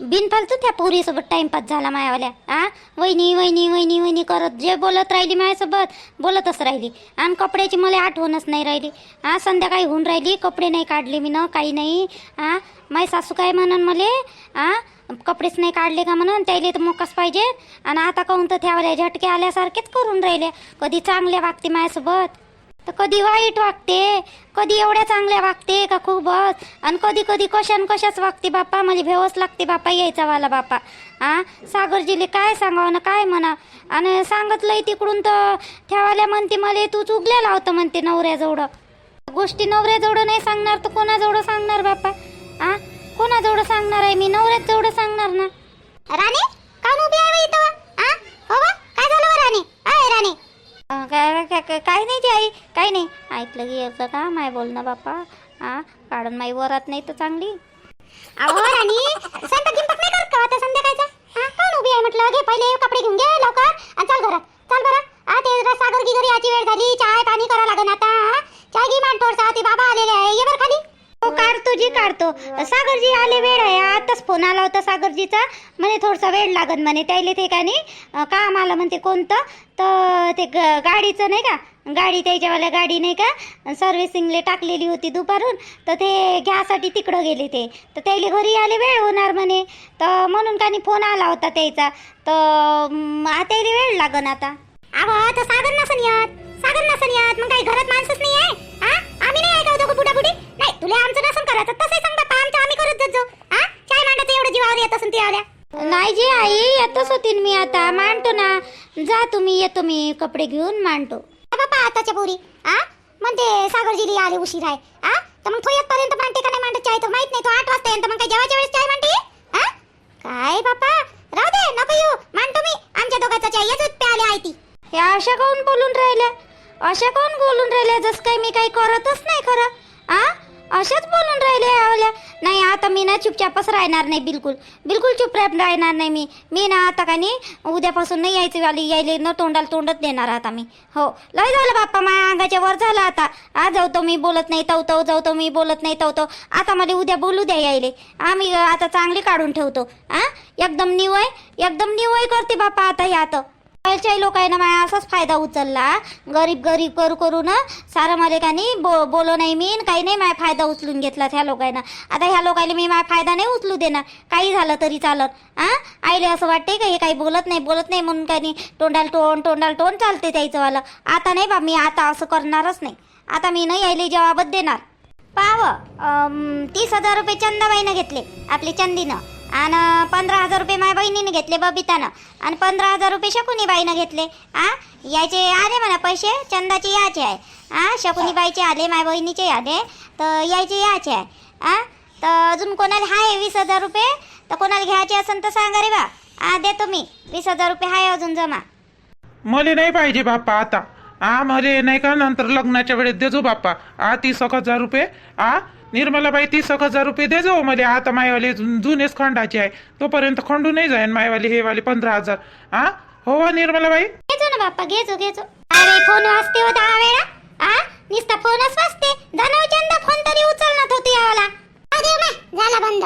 बिनफालतू त्या पोरीसोबत टाइमपास झाला मायावाल्या. आ? वहिनी वहिनी वहिनी वहिनी करत जे बोलत राहिली माझ्यासोबत बोलतच राहिली. आणि कपड्याची मला आठवणच नाही राहिली. आ संध्याकाळी होऊन राहिली कपडे नाही काढले मी न काही नाही. आ माय सासू काय म्हणन मले? आ कपडेच नाही काढले का म्हणून? त्याईले तर मोकाच पाहिजे. आणि आता काहून तर त्यावाल्या झटके आल्यासारखेच करून राहिले कधी चांगल्या वागते माझ्यासोबत तर कधी वाईट वागते? कधी एवढ्या चांगल्या वागते का खूपच? आणि कधी कधी कशान कशाच वागते बाप्पा मला म्हणजे भेवच लागते बाप्पा यायचा वाला बाप्पा आ? सागरजीले काय सांगावं ना काय म्हणा? आणि सांगितलंय तिकडून तर ठेवायला म्हणते मला तू चुगल्या लावतं म्हणते नवऱ्याजवळ. गोष्टी नवऱ्याजवळ नाही सांगणार तर कोणाजवळ सांगणार बाप्पा आ? कोणाजवळ सांगणार आहे? मी नवऱ्याजवळ सांगणार ना? राणी का उभी आहे इथं. आ? हो काय झालं राणी? आहे राणी. काय काय- नाही ते आई काय नाही. ऐकलं की याचं का माय ना बाप्पा. हा कारण माई वरात नाही तर चांगली. अहो राणी स्वयंपाक गिंपाक नाही करत का? आता संध्याकाळचा? हा कोण उभी आहे म्हटलं घे पहिले कपडे घेऊन घे लवकर आणि चल घरात. चल बरं. हा ते जरा सागर की घरी याची वेळ झाली. चाय पाणी करा लागन आता हा? चाय घे मान थोडसा ते बाबा आलेले आहे. ये बरं खाली. हो काढतो जी काढतो. सागरजी आले वेळ आहे. आताच फोन आला होता सागरजीचा. म्हणे थोडसा वेळ लागन म्हणे. त्याले ते का नाही काम आलं म्हणते कोणतं? तर ते ग- गाडीचं नाही का? गाडी त्याच्यावाल्या गाडी नाही का? सर्व्हिसिंगले टाकलेली होती दुपारून. तर ते घ्यासाठी तिकडं गेले ते. तर त्याला घरी आले वेळ होणार म्हणे. तर म्हणून कानी फोन आला होता त्याचा. तर त्याला वेळ लागन आता. अगं तर सागर नसन येत सागर नसन येत मग काही घरात माणसंच नाही आहे? हा आम्ही नाही ऐकावं दोघं बुडा नाही तुला आमचं नसन करायचं. तसं सांगता बापा आमचं आम्ही करत जात. जाऊ हा काय मांडत एवढं जीवावर येत असून ते आल्या. नाही जी आई येतच होतीन मी आता. मांडतो ना. जा तुम्ही येतो मी कपडे घेऊन मांडतो. बापा आताच्या पोरी. आ म्हणते सागरजीली आले उशीर आहे. आ तर मग तो येतपर्यंत मांडते का नाही मांडत चाय तर माहीत नाही तो आठ वाजता तर मग काय जेवायच्या वेळेस चाय मांडते? आ काय बापा? राहू दे नको येऊ. मांडतो मी. आमच्या दोघांचा चाय. येतच प्याले आहे ती. हे अशा काऊन बोलून राहिल्या? अशा काऊन बोलून राहिल्या? जसं काही मी काही करतच नाही खरं. आ अशाच बोलून राहिले आवल्या. नाही आता मी ना चुपचापच राहणार नाही बिलकुल. बिलकुल चुप राहणार नाही मी. मी ना आता का नाही उद्यापासून नाही यायचं वाली यायले न तोंडाला तोंडच देणार आता मी. हो लय झालं बाप्पा माझ्या अंगाच्या वर झालं आता. आज जाऊ मी बोलत नाही तवतो तव जाऊ मी बोलत नाही तव आता मला उद्या बोलू द्या यायले. आम्ही आता चांगली काढून ठेवतो. आ? एकदम निवय एकदम निवय करते बाप्पा आता यात पहिल्याच्या लोकांना माझा असाच फायदा उचलला. गरीब गरीब करू करू ना सारं मला नाही बो बोलो नाही मी काही नाही माझा फायदा उचलून घेतला ह्या लोकांना. आता ह्या लोकांना मी माझा फायदा नाही उचलू देणार. काही झालं तरी चालत. आ आईले असं वाटते का हे काही बोलत नाही बोलत नाही म्हणून काही नाही तोंडाला टोन तोंडाला टोन चालते त्याचंवालं आता नाही बा मी आता असं करणारच नाही. आता मी नाही आईले जवाबच देणार. पाव तीस हजार रुपये चंदाबाईनं घेतले आपले चंदीनं. आणि पंधरा हजार रुपये माझ्या बहिणीने घेतले बबितानं. आणि पंधरा हजार रुपये शकुनी बाईनं घेतले. आ? याचे आले म्हणा पैसे? चंदाचे याचे आहे. आ? शकुनी बाईचे आले माझ्या बहिणीचे आले. तर यायचे याचे आहे. आ? तर अजून कोणाला आहे वीस हजार रुपये? तर कोणाला घ्यायचे असेल तर सांगा रे बा. आ देतो मी वीस हजार रुपये आहे अजून जमा. मले नाही पाहिजे बाप्पा आता. आ मले नाही का नंतर लग्नाच्या वेळेस देजो बाप्पा. आ तीस एक हजार रुपये. आ? निर्मलाबाई तीस एक हजार रुपये देजो मले आता मायवाले जु- जुनेच खंडाचे आहे. तोपर्यंत खंडू नाही जाईन मायवाले हे वाले पंधरा हजार. आ? हो वा निर्मलाबाई? घेजो ना बाप्पा घेजो घेजो अरे फोन वाजते हो दहा वेळा. आ? नुसता फोनच वाजते. जाणव चंदा फोन तरी उचलणार होती यावाला अरे माय झाला बंद.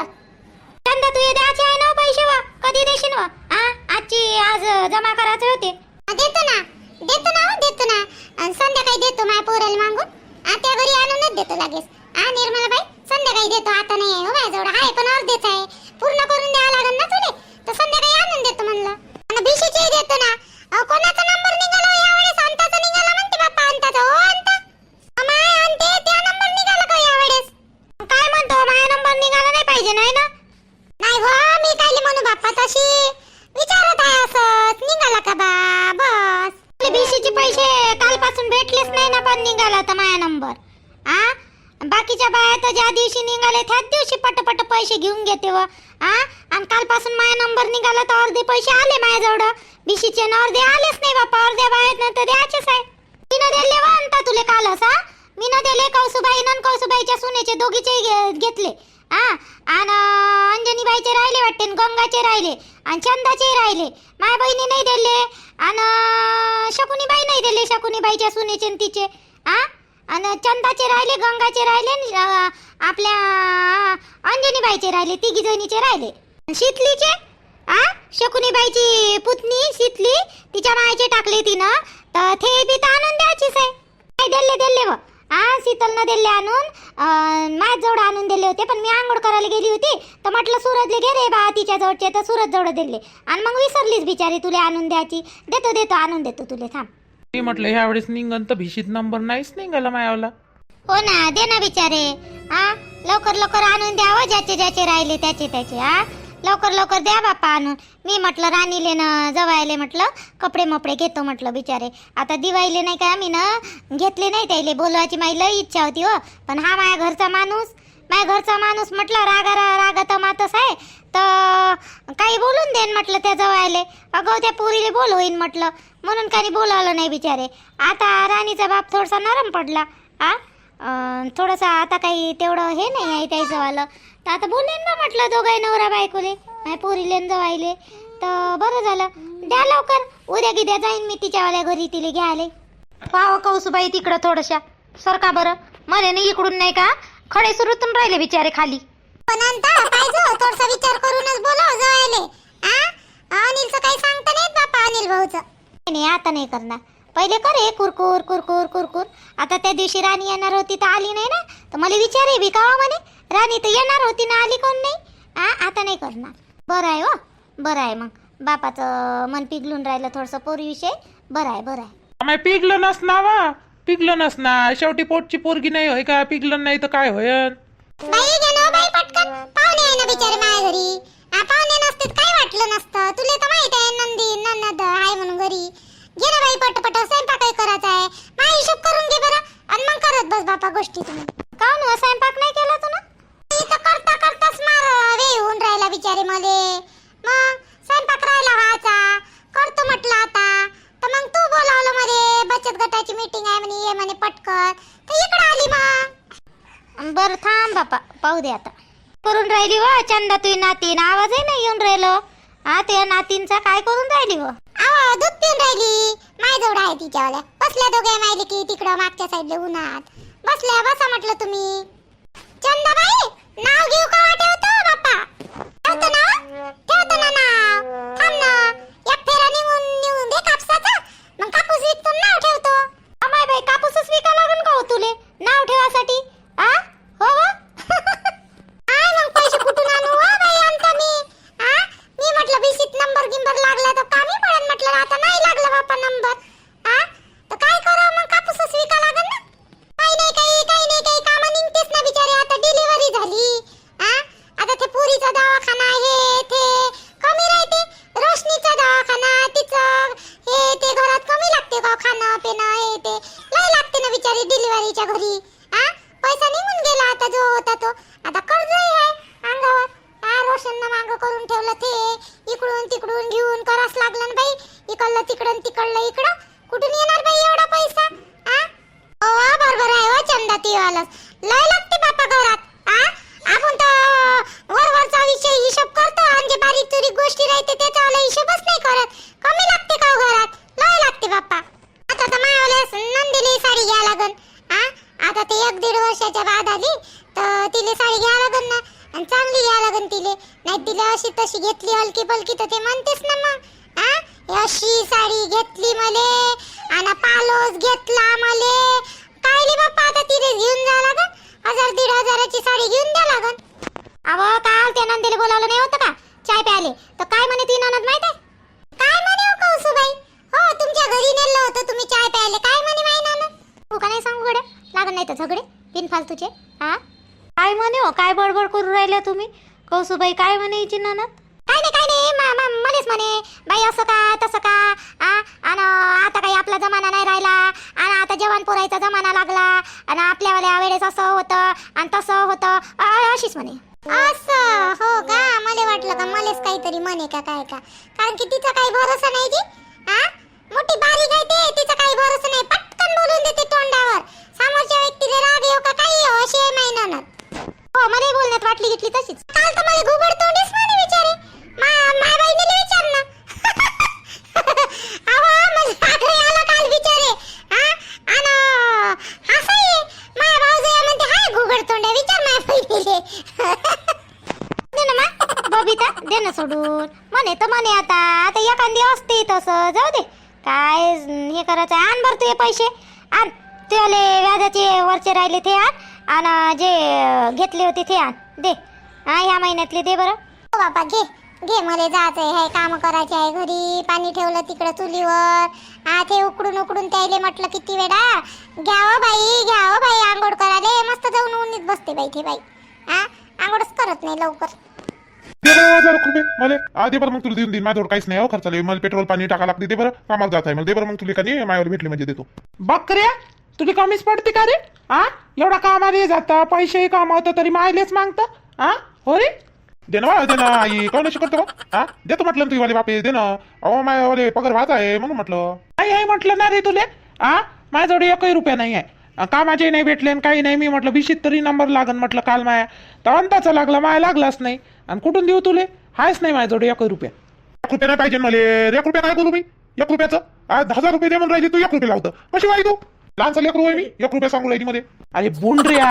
चंदा तू हे द्यायचे आहे ना हो पैसे वा? कधी देशील वा? आ? आजची आज जमा करायचे होते. देतो ना. देतो ना हो देतो ना. संध्याकाळी देतो माझ्या पोराला मागून. आता घरी आणूनच देतो लगेच. आ निर्मला बाई संध्याकाळी देतो आता नाही आहे हो माझ्याजवळ आहे पण अर्धेच आहे. पूर्ण करून द्यावं लागेल ना तुले? तर संध्याकाळी आणून देतो म्हणलं. आणि भिशीची देतो ना. अहो, कोणाचा नंबर निघाला यावेळी यावेळेस? अंताचा निघाला म्हणते बाप्पा अंताचा. हो अंता माय अंते त्या नंबर निघाला का यावेळेस काय म्हणतो माझा नंबर निघाला नाही पाहिजे नाही ना नाही हो मी काय म्हणू बाप्पा तशी विचारत आहे असं निघाला का बा बस बीसीचे पैसे कालपासून भेटलेच नाही ना पण निघाला तर माझा नंबर आ बाकीच्या बाया तर ज्या दिवशी निघाले त्याच दिवशी पटपट पैसे घेऊन घेते व. आ? आणि कालपासून माझा नंबर निघाला तर अर्धे पैसे आले माझ्याजवळ. बिशीचे न अर्धे आलेच नाही बापा अर्ध्या बायात तर द्यायचेच आहे. मी न दिले वा अंता तुले काल हा मी न दिले कौसुबाई न कौसुबाईच्या सुनेचे दोघीचे घेतले. हा आणि अंजनीबाईचे राहिले वाटते गंगाचे राहिले आणि चंदाचे राहिले. माय बहिणी नाही दिले आणि शकुनीबाई नाही दिले शकुनीबाईच्या सुनेचे तिचे. हा आणि चंदाचे राहिले गंगाचे राहिले आपल्या अंजनीबाईचे राहिले तिघी जणीचे राहिले. शीतलीचे? आ? शकुनीबाईची पुतणी शीतली तिच्या मायचे टाकले तिनं. तर ते बी तर आणून द्यायचीच आहे. काय दिले दिले व. आ शीतलनं दिले आणून अं, माझ जवळ आणून दिले होते पण मी आंघोळ करायला गेली होती. तर म्हटलं सूरजले घे रे बा तिच्या जवळचे. तर सूरज जवळ दिले आणि मग विसरलीच बिचारी तुला आणून द्यायची. देतो देतो आणून देतो तुले थांब. मी म्हटलं ह्या वेळेस निघन तर भिशीत नंबर नाहीच निघाला मायावला. हो ना दे ना बिचारे. हा लवकर लवकर आणून द्यावं हो, ज्याचे ज्याचे राहिले त्याचे त्याचे. हा लवकर लवकर द्या बापा आणून. मी म्हटलं राणीले ना जवायले म्हटलं कपडे मपडे घेतो म्हटलं बिचारे. आता दिवाळीले नाही का आम्ही ना घेतले नाही त्याले बोलवायची माझी लई इच्छा होती हो. पण हा माझ्या घरचा माणूस माझ्या घरचा माणूस म्हटलं रागा रा रागा तर मातच आहे. तर काही बोलून देन म्हटलं त्या जवायले. अगं त्या पोरीले बोल होईन म्हटलं. म्हणून काही बोलावलं नाही बिचारे. आता राणीचा बाप थोडासा नरम पडला. आ? थोडंसं आता काही तेवढं हे नाही आहे त्याचं तर आता बोलेन ना म्हटलं दोघाही नवरा बायकोले माझ्या पोरीले जवायले तर बरं झालं. द्या लवकर. उद्या गिद्या जाईन मी तिच्यावाल्या घरी तिले घ्यायले. पाव कौसुबाई तिकडं थोडशा. सरका बरं? मला नाही इकडून नाही का? खडे सुरूतून राहिले बिचारे खाली. पण पाहिजे थोडसा विचार करूनच बोलाव जवायले अनिलचं काही सांगता नाही बापा अनिल भाऊचं. नाही आता नाही करणार. पहिले करे कुरकुर कुरकुर कुरकुर. आता त्या दिवशी राणी येणार होती तर आली नाही ना? तर मला विचारे बी का म्हणे. राणी तर येणार होती ना आली कोण नाही? आ आता नाही करणार. बरं आहे हो. बरं आहे मग. बापाचं मन पिघलून राहिलं थोडंसं पोरीविषयी बरं आहे बरं आहे. आम्ही पिकलं नसना वा. पिकलं नसना शेवटी पोटची पोरगी नाही होय का? पिकलं नाही तर काय बाई घे ना बाई पटकन. पाहुणे आहे ना बिचारे माझ्या घरी आ, पाहुणे वाटलं नसतं. तुला तर माहीत आहे नंदी नन्नद आहे म्हणून घरी. घे ना बाई पटपट स्वयंपाक काय करायचा आहे. माझा हिशोब करून घे बरं. आणि मग करत बस बापा गोष्टी तुम्ही का ना स्वयंपाक नाही केला तू ना? इथं करता करताच मार वे होऊन राहिला बिचारे मले. मग स्वयंपाक राहिला व्हायचा. करतो म्हटलं आता. तर मग तू बोलावलं मध्ये बचत गटाची मीटिंग आहे म्हणे ये म्हणे पटकन. तर इकडे आली मग. बर थांब बापा पाहू दे आता. करून राहिली व चंदा तुझी नातीन. आवाजही नाही येऊन राहिलो. हा त्या नातींचा काय करून राहिली हो आवा दूध पिऊन राहिली. माय जवळ आहे तिच्यावाल्या बसल्या दोघे माहिती की तिकडं मागच्या साईडला उन्हात. बसल्या बसा म्हटलं तुम्ही. चंदाबाई नाव घेऊ का ठेवतो हो आलास. लय लागते बापा घरात आ? आपण तर वरवरचा विषय हिशोब करतो आणि जे बारीक चुरीक गोष्टी राहते त्याचा वाला हिशोबच नाही करत. कमी लागते का हो घरात? लय लागते बापा आता तर मायावाल्या नंदीली साडी घ्या लागन आ? आता ते एक दीड वर्षाच्या बाद आली तर तिले साडी घ्या लागन ना आणि चांगली घ्या लागन तिले. नाही तिला अशी तशी घेतली हलकी पलकी तर ते म्हणतेस ना मग आ? अशी साडी घेतली मले आणि पालोस घेतला मले कायले बाप्पा आता तिथे घेऊन जा लागन हजार दीड हजाराची साडी घेऊन द्या लागन अहो काल त्या नंदीला बोलावलं नाही होतं का चाय प्याले तर काय म्हणे ती ननद माहिती आहे काय म्हणे हो कौसुबाई हो तुमच्या घरी नेलं होतं तुम्ही चाय प्यायले काय म्हणे माही ननद तू का नाही सांगू गड्या लागन नाही तर झगडे बिनफालतूचे हा काय म्हणे हो काय बडबड करू राहिल्या तुम्ही कौसुबाई काय म्हणे हिची ननद काय नाही काय नाही. मा- मा- मलेच म्हणे बाई असं का तसं का? आ? आणि आता काही आपला जमाना नाही राहिला. आणि आता जवान पोरायचा जमाना लागला. आणि आपल्यावाल्या वेळेस असं होतं आणि तसं होतं. अ- अशीच म्हणे. असं? हो का? मला वाटलं का मलेच काहीतरी म्हणे का काय का? कारण की तिचा काही भरोसा नाही जी. हा मोठी बारीक आहे ते. तिचा काही भरोसा नाही. पटकन बोलून देते तोंडावर. समोरच्या व्यक्तीला राग येऊ का काही येऊ अशी आहे महिन्यानं हो मला बोलण्यात वाटली घेतली तशीच. काल तर मला घुबड तोंडीच म्हणे विचारे. माय बहिणीला विचार ना अहो मला आला काल हा? माय म्हणते हाय घुबड विचार माय बहिणीले. दे ना मा. बबिता दे ना सोडून. म्हणे तर म्हणे आता. आता एखादी असते तसं. जाऊ दे. काय हे करायचं? आण बरं तू पैसे. आण. तुले व्याजाचे वरचे राहिले ते आण. आणि जे घेतले होते ते आण. दे. हा ह्या महिन्यातले दे बरं. हो बाबा घे. घे मला जायचंय. हे काम करायचे आहे घरी. पाणी ठेवलं तिकडे चुलीवर. हा ते उकडून उकडून त्याले म्हटलं किती वेळा घ्यावं बाई घ्यावं बाई आंघोळ करायला मस्त जाऊन उन्नीत बसते बाई ते बाई. हा आंघोळच करत नाही लवकर. हजार रुपये मला आ दे बरं मग तुला देऊन देईन. माझ्यावर काहीच नाही हो खर्चाला. मला पेट्रोल पाणी टाका लागते. दे बरं कामाला जात आहे मला. दे बरं मग तुला का नाही माझ्यावर भेटले म्हणजे देतो. बकऱ्या तुला कमीच पडते का रे? आ? एवढा कामाला जाता पैसेही कामावतं तरी मायलेच मागता. आ? हो रे? दे ना दे ना आई. कोण अशी करतो का हा देतो म्हटलं तुझी वाले बापे दे ना. अहो माझ्यावाले पगार वाचा आहे म्हणून म्हटलं. नाही आहे म्हटलं ना रे तुले. आ? माझ्याजवळ एकही रुपया नाही आहे. कामाचे नाही भेटले काही नाही. मी म्हटलं बिशीत तरी नंबर लागन म्हटलं काल माया. तर अंताचा लागला माया लागलाच नाही. आणि कुठून देऊ तुले? हायच नाही माझ्याजवळ एकही रुपया. एक रुपया नाही पाहिजे मला. एक रुपया काय करू मी. एक रुपयाचं. आज हजार रुपये दे म्हणून राहिली तू एक रुपये लावतं. कशी वाई तू? लहानसा लेकरू आहे मी एक रुपया सांगू राहिली मध्ये अरे बुंड्रिया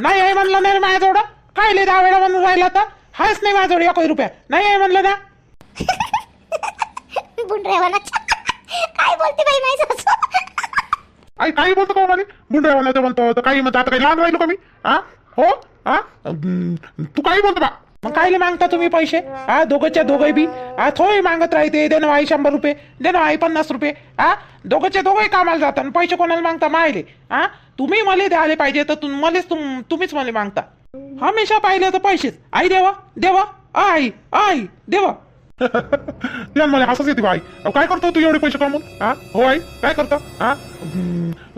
नाही आहे म्हणलं नाही माझ्याजवळ. काय लय दहा वेळा म्हणून राहिला आता हायच नाही माझ्याजवळ एकही रुपया. नाही आहे म्हणलं ना? बुंड्रेवाला काय बोलते बाई आई काही बोलतो का हो मला मुंडवाला तर म्हणतो तर काही म्हणतो आता काही लहान राहिलो का मी? हा? हो हा तू काही बोलतो बा? मग कायले मागता तुम्ही पैसे? हा दोघंच्या दोघंही बी? हा थोडे मागत राहते दे ना आई शंभर रुपये. दे ना आई पन्नास रुपये. हा दोघंच्या दोघंही कामाला जातात पैसे कोणाला मागता? मायले. हा तुम्ही मला द्यायला पाहिजे तर तुम मलेच तुम तुम्हीच मला मागता. हमेशा पाहिले तर पैसेच. आई देवा देवा आई आई देवा. मला हसच येते बाई अहो, काय करतो तू एवढे पैसे कमवून? हा हो आई काय करतो? हा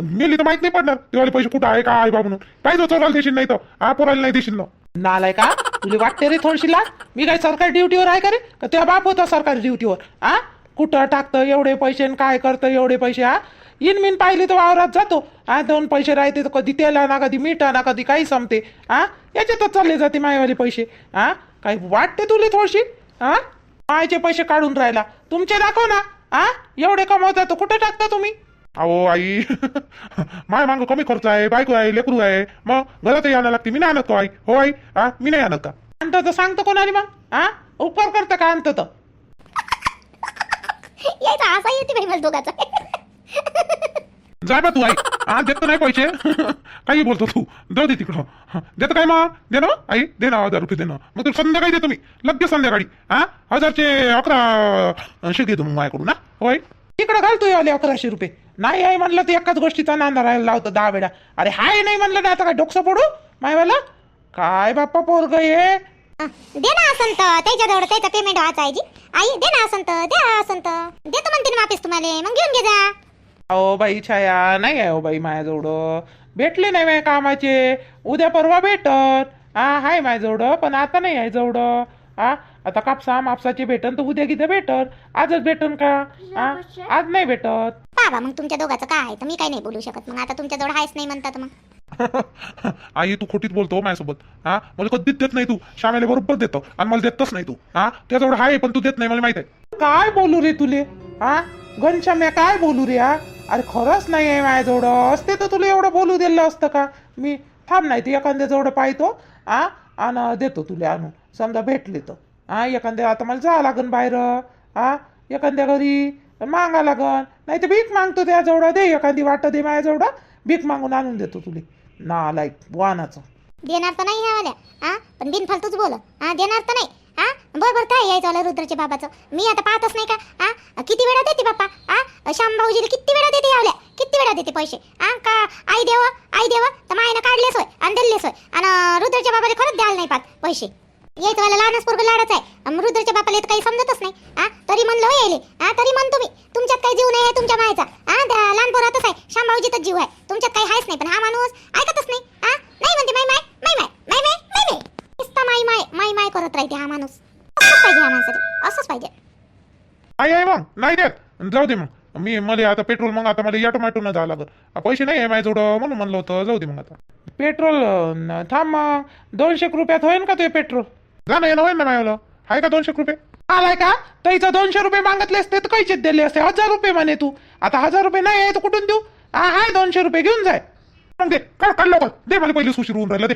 मेली तर माहीत नाही पडणार. तेवढे पैसे कुठं आहे का आहे बा म्हणून. काय जो चोराला देशील नाही तर? हा पोराला नाही देशील ना? नालाय का तुला वाटते रे थोडीशी लाज मी काय सरकारी ड्युटीवर आहे का रे? का तुझा बाप होता सरकारी ड्युटीवर आ? कुठं टाकतं एवढे पैसे आणि काय करतं एवढे पैसे हा इन मिन पाहिले तर वावरात जातो. हा दोन पैसे राहते तर कधी तेला ना कधी मिठा ना कधी काही संपते. हा याच्यातच चालले जाते मायवाले पैसे. हा काही वाटते तुले थोडीशी? हा मायचे पैसे काढून राहिला. तुमचे दाखव ना. हा एवढे कमवता तर कुठे टाकता तुम्ही? अहो आई माय मागं कमी खर्च आहे बायको आहे लेकरू आहे मग घरातही आणायला लागते मी नाही आणत का आई हो आई हा मी नाही आणत का आणतं तर सांगतं कोणाला मग हा उपकार करतं का आणतं तर यायचा असा येते बाई मला दोघाचा जाय बा तू आई हा देत नाही पैसे काही बोलतो तू जाऊ दे तिकडं देतो काय मग दे ना आई दे ना हजार रुपये दे ना मग तुला संध्याकाळी देतो मी लगेच संध्याकाळी हा हजारचे अकरा शे घेतो मग माझ्याकडून ना हो आई तिकडं घालतोय आले अकराशे रुपये. नाही आहे म्हणलं तर एकाच गोष्टीचा नांदा राहायला लावतं दहा वेळा. अरे हाय नाही म्हणलं ना आता काय डोकसं पडू मायवाला? काय बाप्पा पोरग ये दे ना असंत त्याच्याजवळ त्याचा पेमेंट वाचायची. आई दे ना असंत द्या असंत देतो म्हणते ना वापस तुम्हाला. मग घेऊन घे जा. अहो बाई छाया. नाही आहे हो बाई माझ्याजवळ. भेटले नाही माझ्या कामाचे. उद्या परवा भेटत हा हाय माझ्याजवळ पण आता नाही आहे जवळ. हा आता कापसा मापसाचे भेटन तर उद्या किती भेटत आजच भेटन का? हा? आज नाही भेटत. बाबा मग तुमच्या दोघाचं काय आहे? तर मी काही नाही बोलू शकत. मग आता तुमच्याजवळ हायच नाही म्हणतात मग. आई तू खोटीत बोलतो माझ्यासोबत. हा? मला कधीच देत नाही तू. श्यामेला बरोबर देतो. आणि मला देतच नाही तू. हा? त्याजवळ आहे पण तू देत नाही मला माहीत आहे. काय बोलू रे तुले? हा? घनश्याम्या काय बोलू रे हा? अरे खरंच नाही आहे माझ्याजवळ असते तर तुला एवढं बोलू दिलं असतं का? मी थांब नाही ते एखाद्या जवळ पाहतो हा? आणि देतो तुला आणून. समजा भेटले तर. हा एखाद्या आता मला जावं लागन बाहेर. हा एखाद्या घरी मागा लागन. नाही तर भीक मागतो त्याजवळ दे एखादी वाट दे माझ्याजवळ भीक मागून आणून देतो तुले. ना लाईक वानाचं. देणार तर नाही ह्या हा पण बिनफालतूच बोल. हा देणार तर नाही. हा बरोबर काय यायचं आलं रुद्रच्या बाबाचं? मी आता पाहतच नाही का? हा किती वेळा देते बाप्पा? हा श्याम भाऊजीला किती वेळा देते यावल्या किती वेळा देते पैसे? हा का आई देव? आई देव? तर मायनं काढलेच होय आणि दिलेच होय. आणि रुद्रच्या बाबाला खरंच द्यायला नाही पाहत पैसे. येत वाला लहानच पोरग लाडच आहे. मृदरच्या बापाला येत काही समजतच नाही. हा तरी म्हणलं हो, यायले. आ तरी म्हणतो मी तुमच्यात काही जीव नाही आहे तुमच्या मायचा. आ त्या लहान पोरातच आहे. श्याम जीव आहे. तुमच्यात काही आहेच नाही. पण हा माणूस ऐकतच नाही. हा नाही म्हणते माय माय माय माय माय माय माय माय. नुसता माय माय माय माय करत राहते हा माणूस. असंच पाहिजे हा माणसाला. असंच पाहिजे. आई आहे मग. नाही देत. जाऊ दे मग. मी मध्ये आता पेट्रोल मग आता मला ऑटोमॅटो न जावं लागत पैसे नाही आहे माझ्याजवळ म्हणून म्हणलं होतं. जाऊ दे मग आता. पेट्रोल थांब मग. दोनशे रुपयात होईल का ते पेट्रोल? जा ना होईल ना आहे का दोनशे रुपये? आलाय का? त्याचं दोनशे रुपये मागितले असते तर कैचे दिले असते हजार रुपये म्हणे तू. आता हजार रुपये नाही आहे तर कुठून देऊ? हाय दोनशे रुपये घेऊन जाय. मग दे काढ काढ लवकर. दे मला पहिले सुशीर होऊन राहिलं दे.